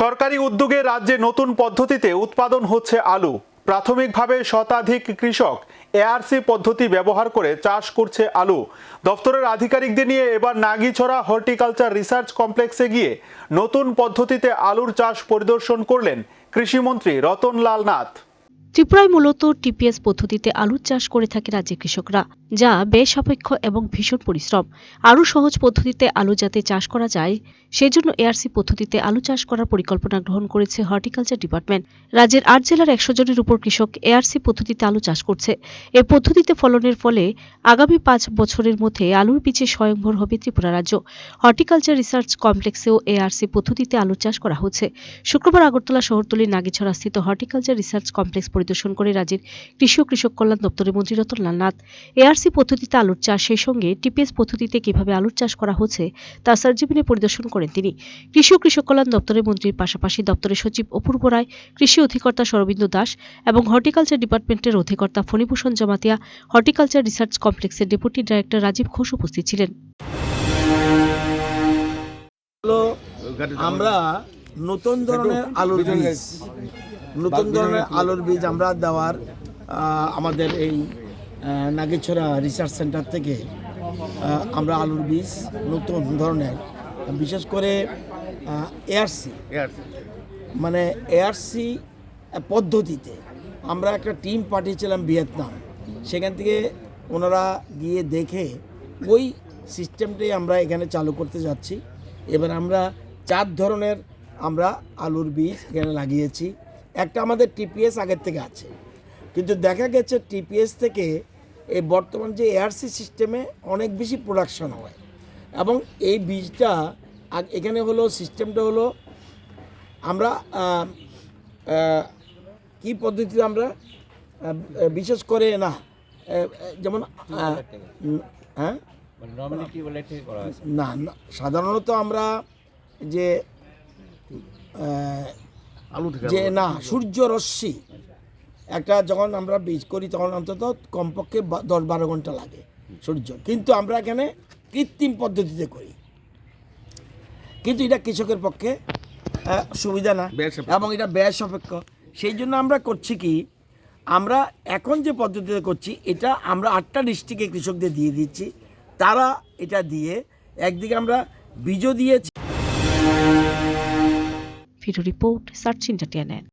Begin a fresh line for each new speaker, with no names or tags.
সরকারি উদ্যোগে রাজ্যে নতুন পদ্ধতিতে উৎপাদন হচ্ছে আলু। প্রাথমিকভাবে শতাধিক কৃষক এআরসি পদ্ধতি ব্যবহার করে চাষ করছে আলু। দপ্তরের আধিকারিকদের নিয়ে এবার নাগিছড়া হর্টিকালচার রিসার্চ কমপ্লেক্সে গিয়ে নতুন পদ্ধতিতে আলুর চাষ পরিদর্শন করলেন কৃষিমন্ত্রী রতনলাল নাথ।
ত্রিপুরায় মূলত টিপিএস পদ্ধতিতে আলুর চাষ করে থাকে রাজ্যের কৃষকরা, যা ব্যয় সাপেক্ষ এবং ভীষণ পরিশ্রম। আরও সহজ পদ্ধতিতে আলু যাতে চাষ করা যায়, সেজন্য এআরসি পদ্ধতিতে আলু চাষ করার পরিকল্পনা গ্রহণ করেছে হর্টিকালচার ডিপার্টমেন্ট। রাজ্যের আট জেলার একশো জনের উপর কৃষক এআরসি পদ্ধতিতে আলু চাষ করছে। এই পদ্ধতিতে ফলনের ফলে আগামী পাঁচ বছরের মধ্যে আলুর বীজে স্বয়ংভর হবে ত্রিপুরা রাজ্য। হর্টিকালচার রিসার্চ কমপ্লেক্সেও এআরসি পদ্ধতিতে আলু চাষ করা হচ্ছে। শুক্রবার আগরতলা শহরতলির নাগিছড়া স্থিত হর্টিকালচার রিসার্চ কমপ্লেক্স পরিদর্শন করে রাজ্যের কৃষি ও কৃষক কল্যাণ দপ্তরের মন্ত্রী রতনলাল নাথ। এআরসি পদ্ধতিতে আলুর চাষ সেই সঙ্গে টিপিএস পদ্ধতিতে কীভাবে আলুর চাষ করা হচ্ছে, তা সার্জিবিনে পরিদর্শন করেন তিনি। কৃষি ও কৃষক কল্যাণ দপ্তরের মন্ত্রীর পাশাপাশি দপ্তরের সচিব অপূর্ব রায়, কৃষি অধিকর্তা সরবিন্দু দাস এবং হর্টিকালচার ডিপার্টমেন্টের অধিকর্তা ফণীভূষণ জমাতিয়া, হর্টিকালচার রিসার্চ কমপ্লেক্সের ডেপুটি ডাইরেক্টর রাজীব ঘোষ উপস্থিত ছিলেন।
আমরা নতুন ধরনের আলুর বীজ। নতুন ধরনের আলুর বীজ আমরা দেওয়ার আমাদের এই নাগেছড়া রিসার্চ সেন্টার থেকে আমরা আলুর বীজ নতুন ধরনের বিশেষ করে এআরসি মানে এআরসি পদ্ধতিতে আমরা একটা টিম পাঠিয়েছিলাম ভিয়েতনাম। সেখান থেকে ওনারা গিয়ে দেখে ওই সিস্টেমটাই আমরা এখানে চালু করতে যাচ্ছি। এবার আমরা চার ধরনের আমরা আলুর বীজ এখানে লাগিয়েছি। একটা আমাদের টিপিএস আগের থেকে আছে। কিন্তু দেখা গেছে টিপিএস থেকে এই বর্তমান যে এআরসি সিস্টেমে অনেক বেশি প্রোডাকশন হয়। এবং এই বীজটা এখানে হলো সিস্টেমটা হলো আমরা কি পদ্ধতিতে আমরা বিশেষ করে না যেমন হ্যাঁ? না না, সাধারণত আমরা যে যে না সূর্য রশ্মি একটা যখন আমরা বীজ করি তখন অন্তত কমপক্ষে দশ বারো ঘণ্টা লাগে সূর্য। কিন্তু আমরা এখানে কৃত্রিম পদ্ধতিতে করি। কিন্তু এটা কৃষকের পক্ষে সুবিধা না। এবং এটা ব্যয় সাপেক্ষ। সেই জন্য আমরা করছি কি আমরা এখন যে পদ্ধতিতে করছি এটা আমরা আটটা ডিস্ট্রিক্টে কৃষকদের দিয়ে দিচ্ছি। তারা এটা দিয়ে একদিকে আমরা বীজও দিয়েছি।
Video report search entertainment